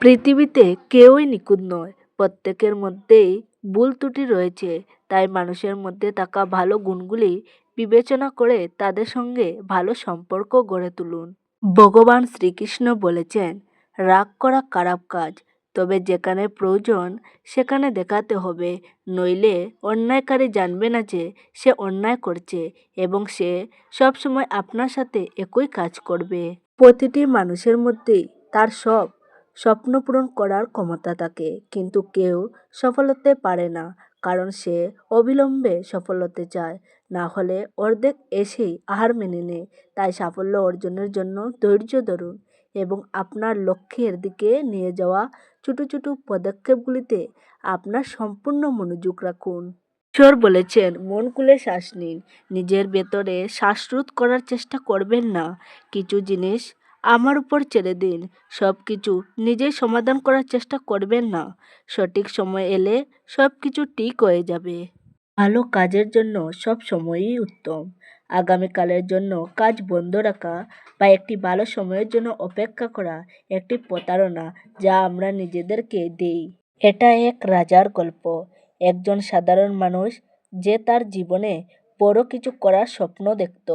পৃথিবীতে কেউই নিখুঁত নয়। প্রত্যেকের মধ্যেই ভুল ত্রুটি রয়েছে, তাই মানুষের মধ্যে থাকা ভালো গুণগুলি বিবেচনা করে তাদের সঙ্গে ভালো সম্পর্ক গড়ে তুলুন। ভগবান শ্রীকৃষ্ণ বলেছেন, রাগ করা খারাপ কাজ, তবে যেখানে প্রয়োজন, সেখানে দেখাতে হবে। নইলে অন্যায়কারী জানবে না যে সে অন্যায় করছে এবং সে সবসময় আপনার সাথে একই কাজ করবে। প্রতিটি মানুষের মধ্যেই তার সব স্বপ্ন পূরণ করার ক্ষমতা থাকে কিন্তু কেউ সফল হতে পারে না, কারণ সে অবিলম্বে সফল হতে চায়। না হলে অর্ধেক এসেই আহার মেনে নেয়। তাই সাফল্য অর্জনের জন্য ধৈর্য ধরুন এবং আপনার লক্ষ্যের দিকে নিয়ে যাওয়া ছোটো ছোটো পদক্ষেপগুলিতে আপনার সম্পূর্ণ মনোযোগ রাখুন। ঈশ্বর বলেছেন, মন খুলে শ্বাস নিন। নিজের ভেতরে শ্বাসরোধ করার চেষ্টা করবেন না। কিছু জিনিস আমার উপর ছেড়ে দিন। সব কিছু নিজেই সমাধান করার চেষ্টা করবেন না। সঠিক সময় এলে সব কিছু ঠিক হয়ে যাবে। ভালো কাজের জন্য সব সময়ই উত্তম। আগামীকালের জন্য কাজ বন্ধ রাখা বা একটি ভালো সময়ের জন্য অপেক্ষা করা একটি প্রতারণা যা আমরা নিজেদেরকে দিই, এটা এক রাজার গল্প। একজন সাধারণ মানুষ যে তার জীবনে বড় কিছু করার স্বপ্ন দেখত।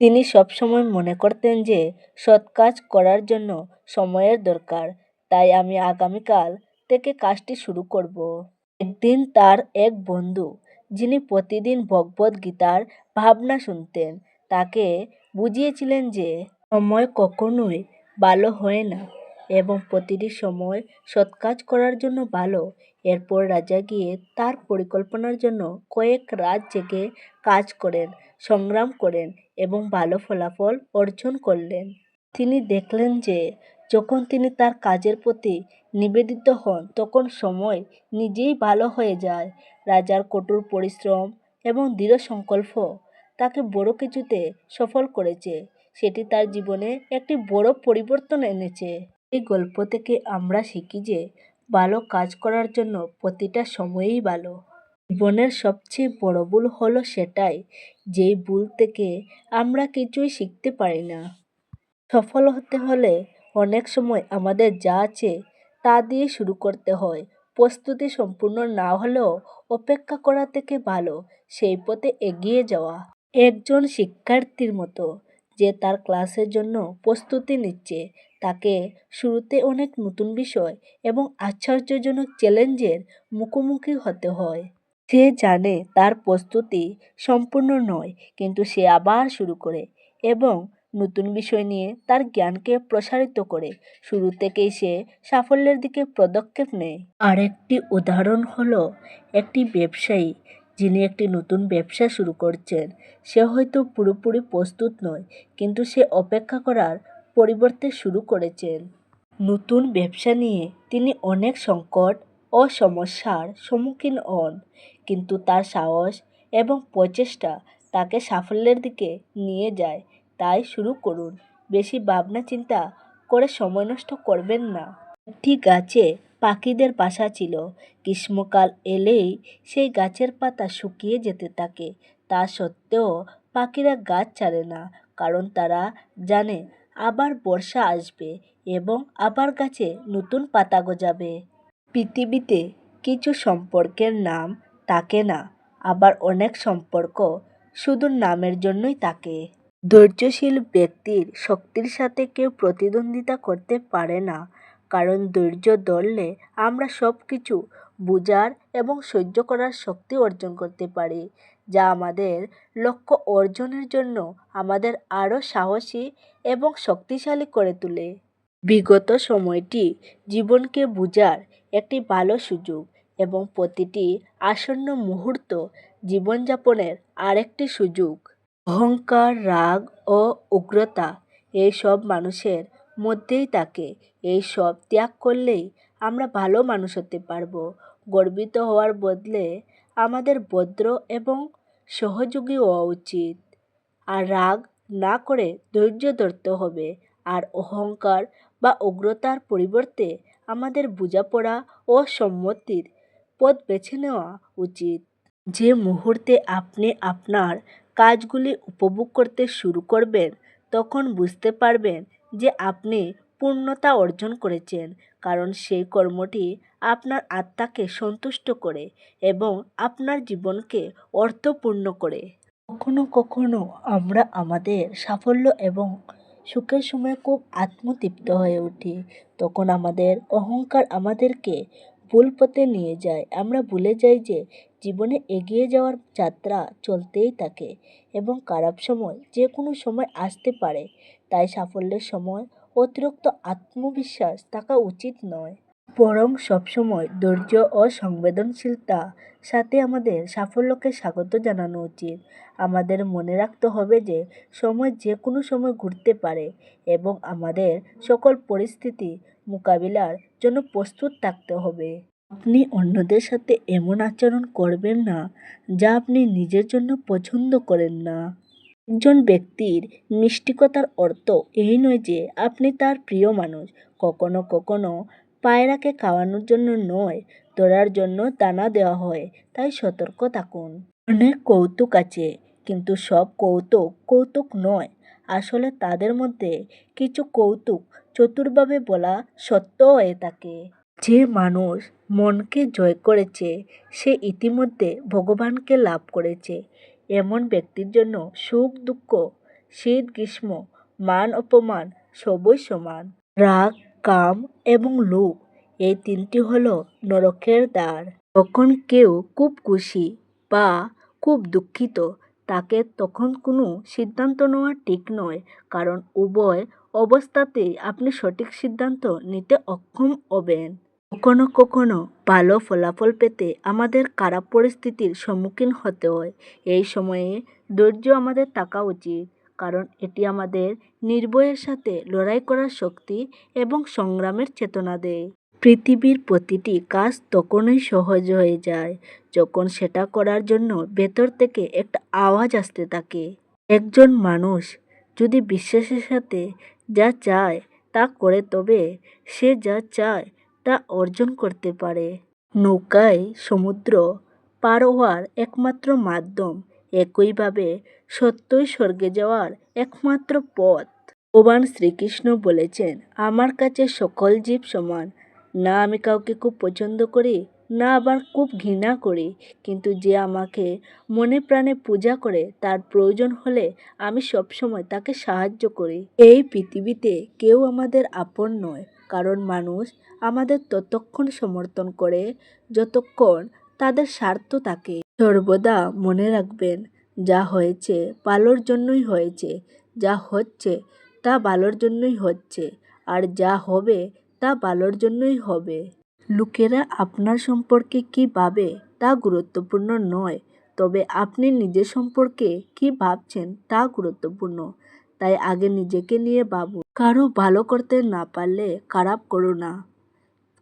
তিনি সবসময় মনে করতেন যে, সৎ কাজ করার জন্য সময়ের দরকার। তাই আমি আগামীকাল থেকে কাজটি শুরু করব। একদিন তার এক বন্ধু, যিনি প্রতিদিন ভগবদ গীতার ভাবনা শুনতেন, তাকে বুঝিয়েছিলেন যে, সময় কখনোই ভালো হয় না এবং প্রতিটি সময় সৎ কাজ করার জন্য ভালো। এরপর রাজা গিয়ে তার পরিকল্পনার জন্য কয়েক রাত জেগে কাজ করেন, সংগ্রাম করেন এবং ভালো ফলাফল অর্জন করলেন। তিনি দেখলেন যে, যখন তিনি তার কাজের প্রতি নিবেদিত হন, তখন সময় নিজেই ভালো হয়ে যায়। রাজার কঠোর পরিশ্রম এবং দৃঢ় সংকল্প তাকে বড় কিছুতে সফল করেছে। সেটি তার জীবনে একটি বড় পরিবর্তন এনেছে। এই গল্প থেকে আমরা শিখি যে, ভালো কাজ করার জন্য প্রতিটা সময়ই ভালো। জীবনের সবচেয়ে বড় ভুল হলো সেটাই যেই ভুল থেকে আমরা কিছুই শিখতে পারি না। সফল হতে হলে অনেক সময় আমাদের যা আছে তা দিয়ে শুরু করতে হয়। প্রস্তুতি সম্পূর্ণ না হলেও অপেক্ষা করা থেকে ভালো, সেই পথে এগিয়ে যাওয়া। একজন শিক্ষার্থীর মতো যে তার ক্লাসের জন্য প্রস্তুতি নিচ্ছে, তাকে শুরুতে অনেক নতুন বিষয় এবং আশ্চর্যজনক চ্যালেঞ্জের মুখোমুখি হতে হয়। সে জানে তার প্রস্তুতি সম্পূর্ণ নয়, কিন্তু সে আবার শুরু করে এবং নতুন বিষয় নিয়ে তার জ্ঞানকে প্রসারিত করে। শুরু থেকেই সে সাফল্যের দিকে পদক্ষেপ নেয়। আরেকটি উদাহরণ হলো একটি ব্যবসায়ী, যিনি একটি নতুন ব্যবসা শুরু করছেন। সে হয়তো পুরোপুরি প্রস্তুত নয়, কিন্তু সে অপেক্ষা করার পরিবর্তে শুরু করেছেন। নতুন ব্যবসা নিয়ে তিনি অনেক সংকট ও সমস্যার সম্মুখীন হন, কিন্তু তার সাহস এবং প্রচেষ্টা তাকে সাফল্যের দিকে নিয়ে যায়, তাই শুরু করুন। বেশি ভাবনা চিন্তা করে সময় নষ্ট করবেন না। একটি গাছে পাখিদের বাসা ছিল। গ্রীষ্মকাল এলেই সেই গাছের পাতা শুকিয়ে যেতে থাকে। তা সত্ত্বেও পাখিরা গাছ ছাড়ে না, কারণ তারা জানে আবার বর্ষা আসবে এবং আবার গাছে নতুন পাতা গজাবে। পৃথিবীতে কিছু সম্পর্কের নাম থাকে না, আবার অনেক সম্পর্ক শুধু নামের জন্যই থাকে। ধৈর্যশীল ব্যক্তির শক্তির সাথে কেউ প্রতিদ্বন্দ্বিতা করতে পারে না, কারণ ধৈর্য ধরলে আমরা সব কিছু বোঝার এবং সহ্য করার শক্তি অর্জন করতে পারি, যা আমাদের লক্ষ্য অর্জনের জন্য আমাদের আরও সাহসী এবং শক্তিশালী করে তোলে। বিগত সময়টি জীবনকে বোঝার একটি ভালো সুযোগ এবং প্রতিটি আসন্ন মুহূর্ত জীবনযাপনের আরেকটি সুযোগ। অহংকার, রাগ ও উগ্রতা এইসব মানুষের মধ্যেই থাকে। এই সব ত্যাগ করলেই আমরা ভালো মানুষ হতে পারব। গর্বিত হওয়ার বদলে আমাদের ভদ্র এবং সহযোগী হওয়া উচিত। আর রাগ না করে ধৈর্য ধরতে হবে। আর অহংকার বা উগ্রতার পরিবর্তে আমাদের বোঝাপড়া ও সম্মতির পথ বেছে নেওয়া উচিত। যে মুহূর্তে আপনি আপনার কাজগুলি উপভোগ করতে শুরু করবেন, তখন বুঝতে পারবেন যে আপনি পূর্ণতা অর্জন করেছেন, কারণ সেই কর্মটি আপনার আত্মাকে সন্তুষ্ট করে এবং আপনার জীবনকে অর্থপূর্ণ করে। কখনো কখনো আমরা আমাদের সাফল্য এবং সুখের সময় খুব আত্মতৃপ্ত হয়ে উঠি। তখন আমাদের অহংকার আমাদেরকে ভুল পথে নিয়ে যায়। আমরা ভুলে যাই যে জীবনে এগিয়ে যাওয়ার যাত্রা চলতেই থাকে এবং খারাপ সময় যে কোনো সময় আসতে পারে। তাই সাফল্যের সময় অতিরিক্ত আত্মবিশ্বাস থাকা উচিত নয়। বরং সবসময় ধৈর্য ও সংবেদনশীলতা সাথে আমাদের সাফল্যকে স্বাগত জানানো উচিত। আমাদের মনে রাখতে হবে যে, সময় যে কোনো সময় ঘুরতে পারে এবং আমাদের সকল পরিস্থিতি মোকাবিলার জন্য প্রস্তুত থাকতে হবে। আপনি অন্যদের সাথে এমন আচরণ করবেন না যা আপনি নিজের জন্য পছন্দ করেন না। একজন ব্যক্তির মিষ্টিকতার অর্থ এই নয় যে, আপনি তার প্রিয় মানুষ। কখনো কখনো পায়রাকে খাওয়ানোর জন্য নয় ধরার জন্য দানা দেওয়া হয়, তাই সতর্ক থাকুন। অনেক কৌতুক আছে, কিন্তু সব কৌতুক কৌতুক নয়। আসলে তাদের মধ্যে কিছু কৌতুক চতুরভাবে বলা সত্য হয়ে থাকে। যে মানুষ মনকে জয় করেছে, সে ইতিমধ্যে ভগবানকে লাভ করেছে। এমন ব্যক্তির জন্য সুখ, দুঃখ, শীত, গ্রীষ্ম, মান, অপমান সবই সমান। রাগ কাম এবং লোভ, এই তিনটি হলো নরকের দ্বার। যখন কেউ খুব খুশি বা খুব দুঃখিত, তাকে তখন কোনো সিদ্ধান্ত নেওয়া ঠিক নয়, কারণ উভয় অবস্থাতেই আপনি সঠিক সিদ্ধান্ত নিতে অক্ষম হবেন। কখনো কখনো ভালো ফলাফল পেতে আমাদের খারাপ পরিস্থিতির সম্মুখীন হতে হয়। এই সময়ে ধৈর্য আমাদের থাকা উচিত। কারণ এটি আমাদের নির্ভয়ের সাথে লড়াই করার শক্তি এবং সংগ্রামের চেতনা দেয়। পৃথিবীর প্রতিটি কাজ তখনই সহজ হয়ে যায়, যখন সেটা করার জন্য ভেতর থেকে একটা আওয়াজ আসতে থাকে। একজন মানুষ যদি বিশ্বাসের সাথে যা চায় তা করে, তবে সে যা চায় তা অর্জন করতে পারে। নৌকায় সমুদ্র পার হওয়ার একমাত্র মাধ্যম একইভাবে সত্যই স্বর্গে যাওয়ার একমাত্র পথ। ভগবান শ্রীকৃষ্ণ বলেছেন, আমার কাছে সকল জীব সমান। না আমি কাউকে খুব পছন্দ করি, না আবার খুব ঘৃণা করি। কিন্তু যে আমাকে মনে প্রাণে পূজা করে, তার প্রয়োজন হলে আমি সবসময় তাকে সাহায্য করি। এই পৃথিবীতে কেউ আমাদের আপন নয়। কারণ মানুষ আমাদের ততক্ষণ সমর্থন করে, যতক্ষণ তাদের স্বার্থ থাকে। সর্বদা মনে রাখবেন, যা হয়েছে ভালোর জন্যই হয়েছে, যা হচ্ছে তা ভালোর জন্যই হচ্ছে, আর যা হবে তা ভালোর জন্যই হবে। লোকেরা আপনার সম্পর্কে কী ভাবে তা গুরুত্বপূর্ণ নয়, তবে আপনি নিজের সম্পর্কে কী ভাবছেন তা গুরুত্বপূর্ণ। তাই আগে নিজেকে নিয়ে ভাবুন। কারও ভালো করতে না পারলে খারাপ করো না,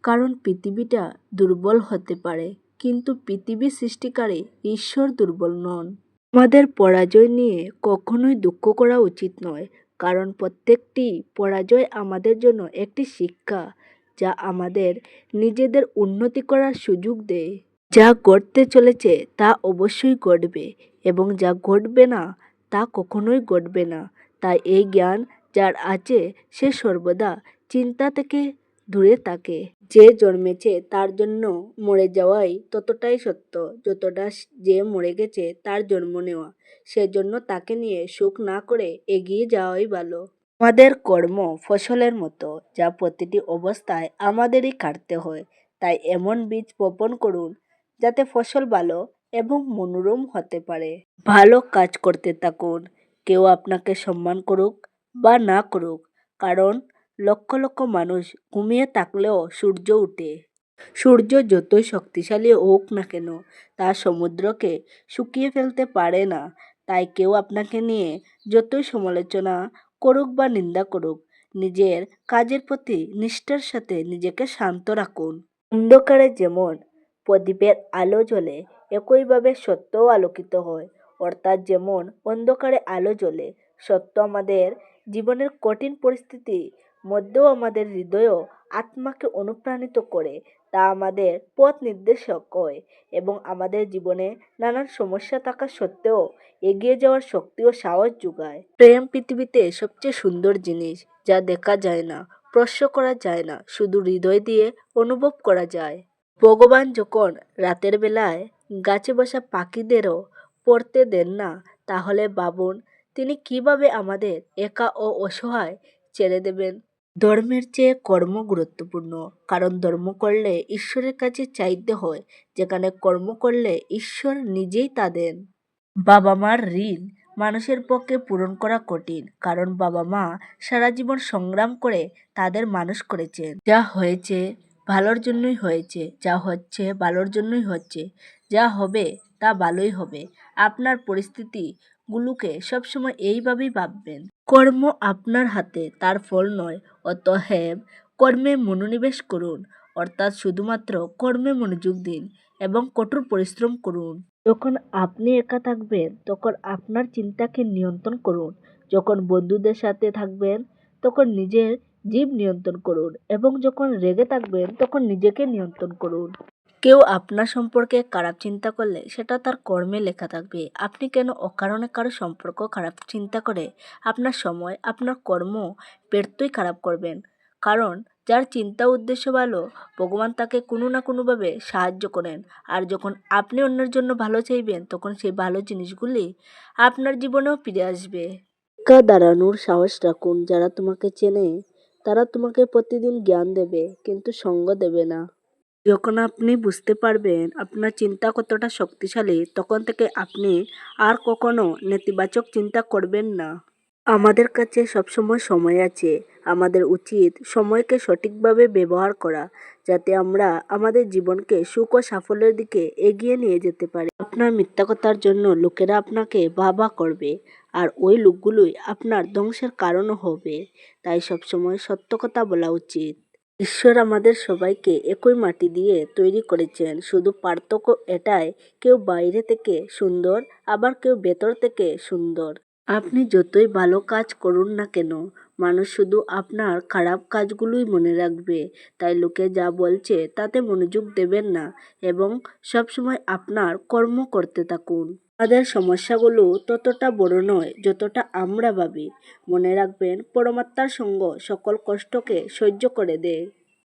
কারণ পৃথিবীটা দুর্বল হতে পারে। কিন্তু পৃথিবী সৃষ্টিকারী ঈশ্বর দুর্বল নন। আমাদের পরাজয় নিয়ে কখনোই দুঃখ করা উচিত নয়, কারণ প্রত্যেকটি পরাজয় আমাদের জন্য একটি শিক্ষা যা আমাদের নিজেদের উন্নতি করার সুযোগ দেয়। যা ঘটতে চলেছে তা অবশ্যই ঘটবে এবং যা ঘটবে না তা কখনোই ঘটবে না। তাই এই জ্ঞান যার আছে সে সর্বদা চিন্তা থেকে দূরে থাকে। যে জন্মেছে তার জন্য মরে যাওয়াই ততটাই সত্য। যতটা যে মরে গেছে তার জন্ম নেওয়া। সেজন্য তাকে নিয়ে সুখ না করে এগিয়ে যাওয়াই ভালো। আমাদের কর্ম ফসলের মতো, যা প্রতিটি অবস্থায় আমাদেরই কাটতে হয়। তাই এমন বীজ বপন করুন, যাতে ফসল ভালো এবং মনোরম হতে পারে। ভালো কাজ করতে থাকুন। কেউ আপনাকে সম্মান করুক বা না করুক, কারণ লক্ষ লক্ষ মানুষ ঘুমিয়ে থাকলেও সূর্য উঠে। সূর্য যতই শক্তিশালী হোক না কেন, তা সমুদ্রকে শুকিয়ে ফেলতে পারে না। তাই কেউ আপনাকে নিয়ে যতই সমালোচনা করুক বা নিন্দা করুক, নিজের কাজের প্রতি নিষ্ঠার সাথে নিজেকে শান্ত রাখুন। অন্ধকারে যেমন প্রদীপের আলো জ্বলে, একইভাবে সত্যও আলোকিত হয়। অর্থাৎ যেমন অন্ধকারে আলো জ্বলে, সত্য আমাদের জীবনের কঠিন পরিস্থিতি মধ্যেও আমাদের হৃদয়ও আত্মাকে অনুপ্রাণিত করে, তা আমাদের পথ নির্দেশক হয় এবং আমাদের জীবনে নানান সমস্যা থাকা সত্ত্বেও এগিয়ে যাওয়ার শক্তি ও সাহস যোগায়। প্রেম পৃথিবীতে সবচেয়ে সুন্দর জিনিস যা দেখা যায় না, স্পর্শ করা যায় না, শুধু হৃদয় দিয়ে অনুভব করা যায়। ভগবান যখন রাতের বেলায় গাছে বসা পাখিদেরও পড়তে দেন না, তাহলে ভাবুন তিনি কীভাবে আমাদের একা ও অসহায় ছেড়ে দেবেন? ধর্মের চেয়ে কর্ম গুরুত্বপূর্ণ। কারণ ধর্ম করলে ঈশ্বরের কাছে চাইতে হয়, যেখানে কর্ম করলে ঈশ্বর নিজেই তা দেন। বাবা মার ঋণ মানুষের পক্ষে পূরণ করা কঠিন, কারণ বাবা মা সারা জীবন সংগ্রাম করে তাদের মানুষ করেছেন। যা হয়েছে ভালোর জন্যই হয়েছে, যা হচ্ছে ভালোর জন্যই হচ্ছে, যা হবে তা ভালোই হবে। আপনার পরিস্থিতিগুলোকে সবসময় এইভাবেই ভাববেন। কর্ম আপনার হাতে, তার ফল নয়। অতএব কর্মে মনোনিবেশ করুন, অর্থাৎ শুধুমাত্র কর্মে মনোযোগ দিন এবং কঠোর পরিশ্রম করুন। যখন আপনি একা থাকবেন, তখন আপনার চিন্তাকে নিয়ন্ত্রণ করুন। যখন বন্ধুদের সাথে থাকবেন, তখন নিজের জীব নিয়ন্ত্রণ করুন এবং যখন রেগে থাকবেন, তখন নিজেকে নিয়ন্ত্রণ করুন। কেউ আপনার সম্পর্কে খারাপ চিন্তা করলে সেটা তার কর্মে লেখা থাকবে। আপনি কেন অকারণে কারও সম্পর্ক খারাপ চিন্তা করে? আপনার সময়, আপনার কর্ম ব্যর্থই খারাপ করবেন। কারণ যার চিন্তা উদ্দেশ্য ভালো, ভগবান তাকে কোনো না কোনোভাবে সাহায্য করেন। আর যখন আপনি অন্যের জন্য ভালো চাইবেন, তখন সেই ভালো জিনিসগুলি আপনার জীবনেও ফিরে আসবে। একা দাঁড়ানোর সাহস রাখুন। যারা তোমাকে চেনে, তারা তোমাকে প্রতিদিন জ্ঞান দেবে, কিন্তু সঙ্গ দেবে না। যখন আপনি বুঝতে পারবেন আপনার চিন্তা কতটা শক্তিশালী, তখন থেকে আপনি আর কখনো নেতিবাচক চিন্তা করবেন না। আমাদের কাছে সবসময় সময় আছে। আমাদের উচিত সময়কে সঠিকভাবে ব্যবহার করা, যাতে আমরা আমাদের জীবনকে সুখ ও সাফল্যের দিকে এগিয়ে নিয়ে যেতে পারি। আপনার মিথ্যা কথার জন্য লোকেরা আপনাকে বাবা করবে, আর ওই লোকগুলোই আপনার ধ্বংসের কারণও হবে। তাই সবসময় সত্য কথা বলা উচিত। ঈশ্বর আমাদের সবাইকে একই মাটি দিয়ে তৈরি করেছেন। শুধু পার্থক্য এটাই, কেউ বাইরে থেকে সুন্দর, আবার কেউ ভেতর থেকে সুন্দর। আপনি যতই ভালো কাজ করুন না কেন, মানুষ শুধু আপনার খারাপ কাজগুলোই মনে রাখবে। তাই লোকে যা বলছে তাতে মনোযোগ দেবেন না এবং সবসময় আপনার কর্ম করতে থাকুন। আমাদের সমস্যাগুলো ততটা বড় নয় যতটা আমরা ভাবি। মনে রাখবেন, পরমাত্মার সঙ্গ সকল কষ্টকে সহ্য করে দেয়।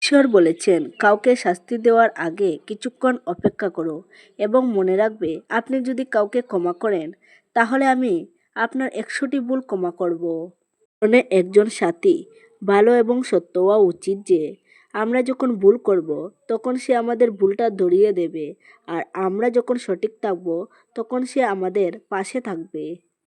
ঈশ্বর বলেছেন, কাউকে শাস্তি দেওয়ার আগে কিছুক্ষণ অপেক্ষা করো এবং মনে রাখবে, আপনি যদি কাউকে ক্ষমা করেন, তাহলে আমি আপনার একশোটি ভুল ক্ষমা করব। জীবনে একজন সাথী, ভালো এবং সত্য হওয়া উচিত যে আমরা যখন ভুল করব, তখন সে আমাদের ভুলটা ধরিয়ে দেবে। আর আমরা যখন সঠিক থাকব, তখন সে আমাদের পাশে থাকবে।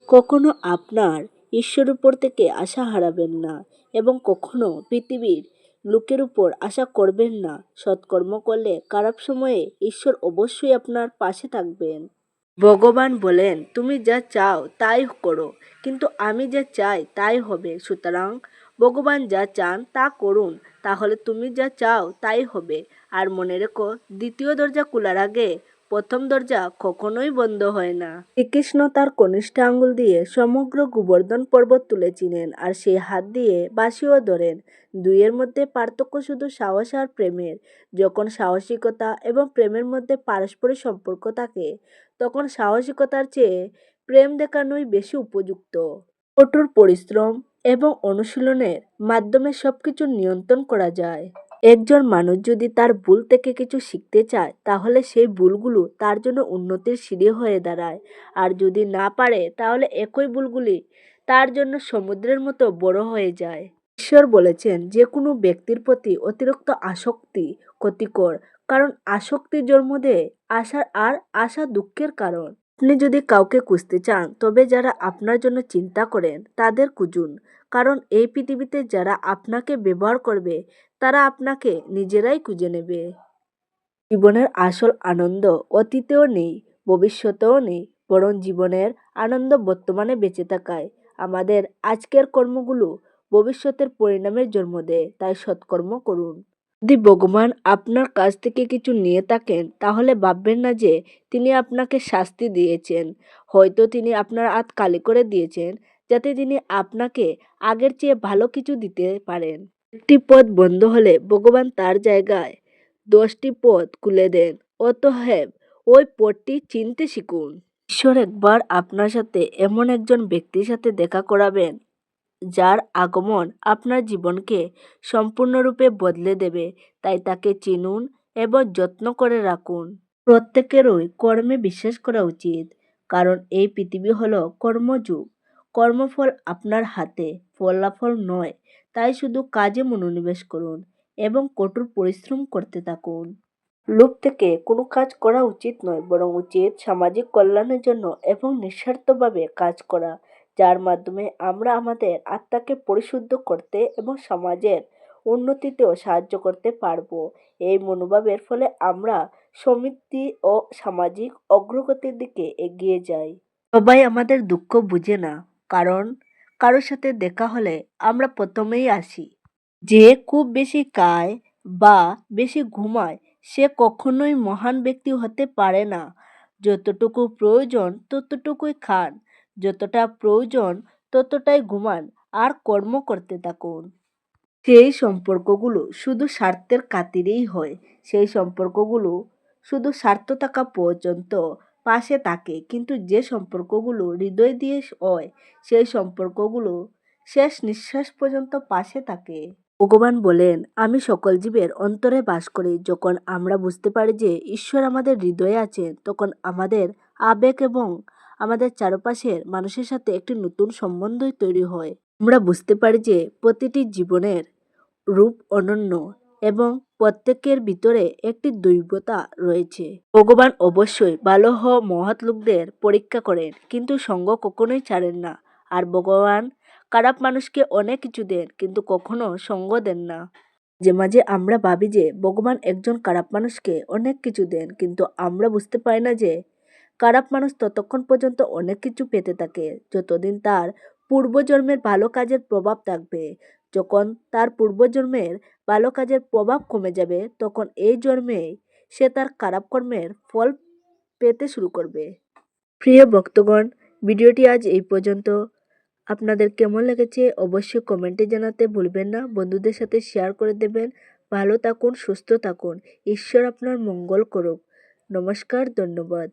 কখনো আপনার ঈশ্বর উপর থেকে আশা হারাবেন না এবং কখনো পৃথিবীর লোকের উপর আশা করবেন না। সৎকর্ম করলে খারাপ সময়ে ঈশ্বর অবশ্যই আপনার পাশে থাকবেন। ভগবান বলেন, তুমি যা চাও তাই করো, কিন্তু আমি যা চাই তাই হবে। সুতরাং ভগবান যা চান তা করুন, তাহলে তুমি যা চাও তাই হবে। আর মনে রেখো, দ্বিতীয় দরজা খোলার আগে প্রথম দরজা কখনোই বন্ধ হয় না। শ্রীকৃষ্ণ তার কনিষ্ঠ আঙ্গুল দিয়ে সমগ্র গোবর্ধন পর্বত তুলেছিলেন আর সেই হাত দিয়ে বাঁশিও ধরেন। দুইয়ের মধ্যে পার্থক্য শুধু সাহস আর প্রেমের। যখন সাহসিকতা এবং প্রেমের মধ্যে পারস্পরিক সম্পর্ক থাকে, তখন সাহসিকতার চেয়ে প্রেম দেখানোই বেশি উপযুক্ত। কঠোর পরিশ্রম এবং অনুশীলনের মাধ্যমে সব কিছু নিয়ন্ত্রণ করা যায়। একজন মানুষ যদি তার ভুল থেকে কিছু শিখতে চায়, তাহলে সেই ভুলগুলো তার জন্য উন্নতির সিঁড়ি হয়ে দাঁড়ায়। আর যদি না পারে, তাহলে একই ভুলগুলি তার জন্য সমুদ্রের মতো বড় হয়ে যায়। ঈশ্বর বলেছেন যে কোনো ব্যক্তির প্রতি অতিরিক্ত আসক্তি ক্ষতিকর, কারণ আসক্তি জন্ম দেয় আশার আর আশা দুঃখের কারণ। আপনি যদি কাউকে খুঁজতে চান, তবে যারা আপনার জন্য চিন্তা করেন, তাদের খুঁজুন। কারণ এই পৃথিবীতে যারা আপনাকে ব্যবহার করবে, তারা আপনাকে নিজেরাই খুঁজে নেবে। জীবনের আসল আনন্দ অতীতেও নেই, ভবিষ্যতেও নেই, বরং জীবনের আনন্দ বর্তমানে বেঁচে থাকায়। আমাদের আজকের কর্মগুলো ভবিষ্যতের পরিণামের জন্ম দেয়, তাই সৎকর্ম করুন। যদি ভগবান আপনার কাছ থেকে কিছু নিয়ে থাকেন, তাহলে ভাববেন না যে তিনি আপনাকে শাস্তি দিয়েছেন। হয়তো তিনি আপনার হাত কালি করে দিয়েছেন, যাতে তিনি আপনাকে আগের চেয়ে ভালো কিছু দিতে পারেন। একটি পথ বন্ধ হলে ভগবান তার জায়গায় দশটি পথ খুলে দেন। অতএব ওই পথটি চিনতে শিখুন। ঈশ্বর একবার আপনার সাথে এমন একজন ব্যক্তির সাথে দেখা করাবেন যার আগমন আপনার জীবনকে সম্পূর্ণরূপে বদলে দেবে, তাই তাকে চিনুন এবং যত্ন করে রাখুন। প্রত্যেকেরই কর্মে বিশ্বাস করা উচিত, কারণ এই পৃথিবী হলো কর্মযুগ। কর্মফল আপনার হাতে, ফলাফল নয়, তাই শুধু কাজে মনোনিবেশ করুন এবং কঠোর পরিশ্রম করতে থাকুন। লোভ থেকে কোনো কাজ করা উচিত নয়, বরং উচিত সামাজিক কল্যাণের জন্য এবং নিঃস্বার্থভাবে কাজ করা। যার মাধ্যমে আমরা আমাদের আত্মাকে পরিশুদ্ধ করতে এবং সমাজের উন্নতিতেও সাহায্য করতে পারব। এই মনোভাবের ফলে আমরা সমৃদ্ধি ও সামাজিক অগ্রগতির দিকে এগিয়ে যাই। সবাই আমাদের দুঃখ বুঝে না, কারণ কারোর সাথে দেখা হলে আমরা প্রথমেই আসি। যে খুব বেশি খায় বা বেশি ঘুমায়, সে কখনোই মহান ব্যক্তি হতে পারে না। যতটুকু প্রয়োজন ততটুকুই খান। যতটা প্রয়োজন ততটাই ঘুমান আর কর্ম করতে থাকুন। সেই সম্পর্কগুলো শুধু স্বার্থের খাতিরেই হয়। সেই সম্পর্কগুলো শুধু স্বার্থ থাকা পর্যন্ত পাশে থাকে। কিন্তু যে সম্পর্কগুলো হৃদয় দিয়ে হয়, সেই সম্পর্কগুলো শেষ নিঃশ্বাস পর্যন্ত পাশে থাকে। ভগবান বলেন, আমি সকল জীবের অন্তরে বাস করি। যখন আমরা বুঝতে পারি যে ঈশ্বর আমাদের হৃদয়ে আছেন, তখন আমাদের আবেগ এবং আমাদের চারপাশের মানুষের সাথে একটি নতুন সম্বন্ধই তৈরি হয়। আমরা বুঝতে পারি যে প্রতিটি জীবনের রূপ অনন্য এবং প্রত্যেকের ভিতরে একটি দৈবতা রয়েছে। ভগবান অবশ্যই ভালো হ মহৎ লোকদের পরীক্ষা করেন, কিন্তু সঙ্গ কখনোই ছাড়েন না। আর ভগবান খারাপ মানুষকে অনেক কিছু দেন, কিন্তু কখনো সঙ্গ দেন না। যে মাঝে আমরা ভাবি যে ভগবান একজন খারাপ মানুষকে অনেক কিছু দেন, কিন্তু আমরা বুঝতে পারি না যে খারাপ মানুষ ততক্ষণ পর্যন্ত অনেক কিছু পেতে থাকে। যতদিন তার পূর্বজন্মের ভালো কাজের প্রভাব থাকবে, যখন তার পূর্বজন্মের ভালো কাজের প্রভাব কমে যাবে, তখন এই জন্মে সে তার খারাপ কর্মের ফল পেতে শুরু করবে। প্রিয় ভক্তগণ, ভিডিওটি আজ এই পর্যন্ত। আপনাদের কেমন লেগেছে অবশ্যই কমেন্টে জানাতে ভুলবেন না। বন্ধুদের সাথে শেয়ার করে দেবেন। ভালো থাকুন, সুস্থ থাকুন। ঈশ্বর আপনার মঙ্গল করুক। নমস্কার, ধন্যবাদ।